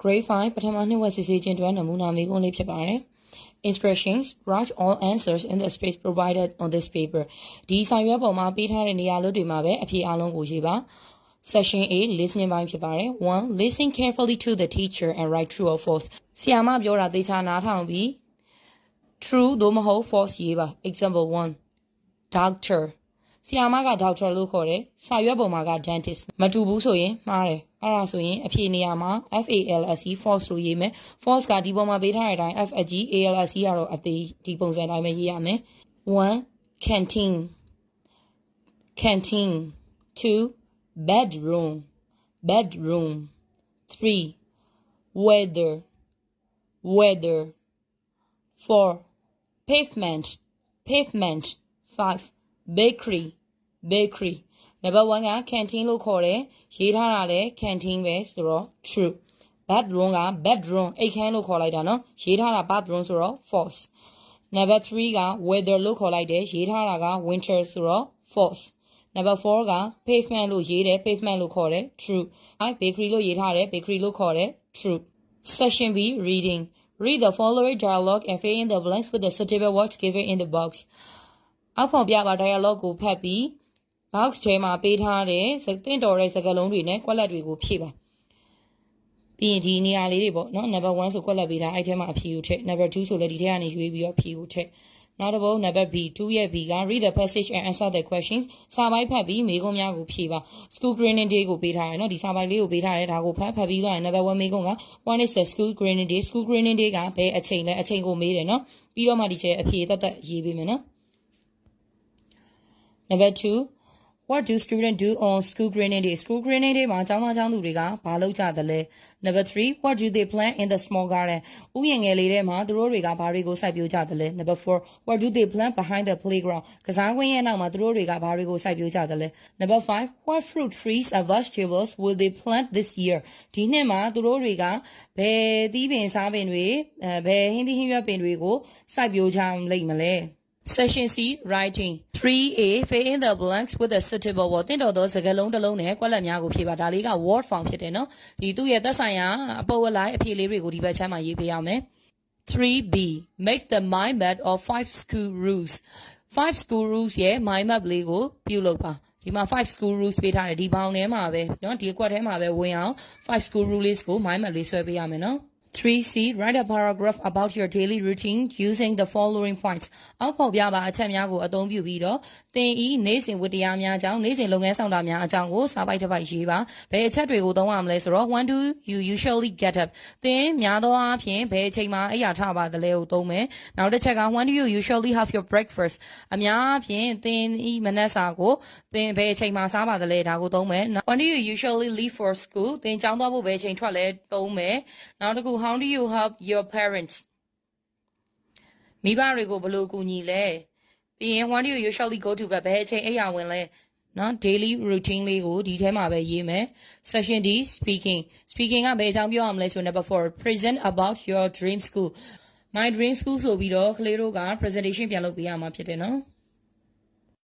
grade 5ပထမနှစ်ဝက်စစ်ဆေးခြင်းအတွက်နမူနာမေးခွန်းလေးဖြစ်ပါတယ် Instructions write all answers in the space provided on this paper ဒီစာရွက်ပေါ်မှာပေးထားတဲ့နေရာလို့တွေမှာပဲအဖြေအလုံးကိုရေးပါ Session A listening ပိုင်းဖြစ်ပါတယ်1 listen carefully to the teacher and write true or false ဆရာမပြောတာသေချာနားထောင်ပြီး true သို့မဟုတ် false ရေးပါ example 1 doctor ဆီယာမက doctor လို့ခေါ်တယ်စာရွက်ပေါ်မှာက dentist မတူဘူးဆိုရင်မှားတယ်အဲ့ဒါဆိုရင်အဖြေနေရာမှာ FALSE false လို့ရေးမယ် false ကဒီပေါ်မှာပေးထားတဲ့အတိုင်း F အကြီး ALSE ကတော့အသေးဒီပုံစံတိုင်းပဲရေးရမယ်1 canteen canteen 2 bedroom bedroom 3 weather weather 4 pavement pavement 5 bakery bakery နံပါတ်1က canteen လို့ခေါ်တယ်ရေးထားတာလဲ canteen ပဲဆိုတော့ true bedroom က bedroom အိမ်ခန်းလို့ခေါ်လိုက်တာနော်ရေးထားတာ bathroom ဆိုတော့ false number 3က weather လို့ခေါ်လိုက်တယ်ရေးထားတာက winter ဆိုတော့ false number 4က pavement လို့ရေးတယ် pavement လို့ခေါ်တယ် true အဲ bakery လို့ရေးထားတယ် bakery လို့ခေါ်တယ် true section B reading read the following dialogue and fill in the blanks with the suitable words given in the box အောက်ဖော်ပြပါ dialogue ကိုဖတ်ပြီး box ထဲမှာပေးထားတဲ့သင့်တော်တဲ့စကားလုံးတွေနဲ့ကွက်လက်တွေကိုဖြည့်ပါပြီးရင်ဒီနေရာလေးတွေပေါ့နော် number 1ဆိုကွက်လက်ပေးထားအဲ့ထဲမှာအဖြေကိုထည့် number 2ဆိုလည်းဒီထဲကနေရွေးပြီးတော့ဖြေကိုထည့်နောက်တစ်ပုဒ် number B 2ရဲ့ B က read the passage and answer the questions စာပိုင်းဖတ်ပြီးမေးခွန်းများကိုဖြေပါ school grading day ကိုပေးထားတယ်နော်ဒီစာပိုင်းလေးကိုပေးထားတယ်ဒါကိုဖတ်ဖတ်ပြီးတော့ number 1မေးခွန်းက what is the school grading day school grading day ကဘယ်အချိန်လဲအချိန်ကိုမေးတယ်နော်ပြီးတော့မှဒီချက်အဖြေတက်တက်ရေးပေးမယ်နော် Number 2 What do students do on school cleaning day? School cleaning day မှာကျောင်းသားကျောင်းသူတွေကဘာလုပ်ကြသလဲ Number 3 What do they plant in the small garden? ဥယျာဉ်ငယ်လေးထဲမှာသူတို့တွေကဘာတွေကိုစိုက်ပျိုးကြသလဲ Number 4 What do they plant behind the playground? ကစားကွင်းရဲ့နောက်မှာသူတို့တွေကဘာတွေကိုစိုက်ပျိုးကြသလဲ Number 5 What fruit trees and vegetables will they plant this year? ဒီနှစ်မှာသူတို့တွေကဘယ်သီးပင်စားပင်တွေအဲဘယ်ဟင်းသီးဟင်းရွက်ပင်တွေကိုစိုက်ပျိုးကြလိမ့်မလဲ Session C writing 3A fill in the blanks with a suitable word တင်တော်သောစကားလုံးတစ်လုံးနဲ့ကွက်လက်များကိုဖြည့်ပါဒါလေးက word form ဖြစ်တယ်နော်ဒီသူ့ရဲ့သက်ဆိုင်ရာအပုပ်အလိုက်အဖြေလေးတွေကိုဒီဘက်ချမ်းမှာရေးပေးရမယ် 3B make the mind map of 5 school rules 5 school rules ရဲ့ mind map လေးကိုပြုလုပ်ပါဒီမှာ5 school rules ပေးထားတယ်ဒီဘောင်ထဲမှာပဲเนาะဒီအကွက်ထဲမှာပဲဝင်အောင်5 school rules ကို mind map လေးဆွဲပေးရမယ်နော် 3C write a paragraph about your daily routine using the following points အောက်ဖော်ပြပါအချက်များကိုအသုံးပြုပြီးတော့သင်ဤနေ့စဉ်ဝတ္တရားများအကြောင်းနေ့စဉ်လုပ်ငန်းဆောင်တာများအကြောင်းကိုစာပိုက်တစ်ပိုက်ရေးပါဘယ်အချက်တွေကိုသုံးရမလဲဆိုတော့ when do you usually get up သင်များသောအားဖြင့်ဘယ်အချိန်မှာအိပ်ရာထပါသလဲကိုသုံးမယ်နောက်တစ်ချက်က when do you usually have your breakfast အများအားဖြင့်သင်ဤမနက်စာကိုသင်ဘယ်အချိန်မှာစားပါသလဲဒါကိုသုံးမယ် when do you usually leave for school သင်ကျောင်းသွားဖို့ဘယ်အချိန်ထွက်လဲသုံးမယ်နောက်တစ်ခု how do you help your parents မိဘတွေကိုဘယ်လိုကူညီလဲပြီးရင် when do you usually go to bed ဘယ်အချိန်အိပ်ရာဝင်လဲနော် daily routine လေးကိုဒီထဲမှာပဲရေးမယ် session D speaking speaking ကဘယ်အကြောင်းပြောရမလဲဆို number 4 present about your dream school my dream school ဆိုပြီးတော့ကလေးတို့က presentation ပြန်လုပ်ပေးရမှာဖြစ်တယ်နော်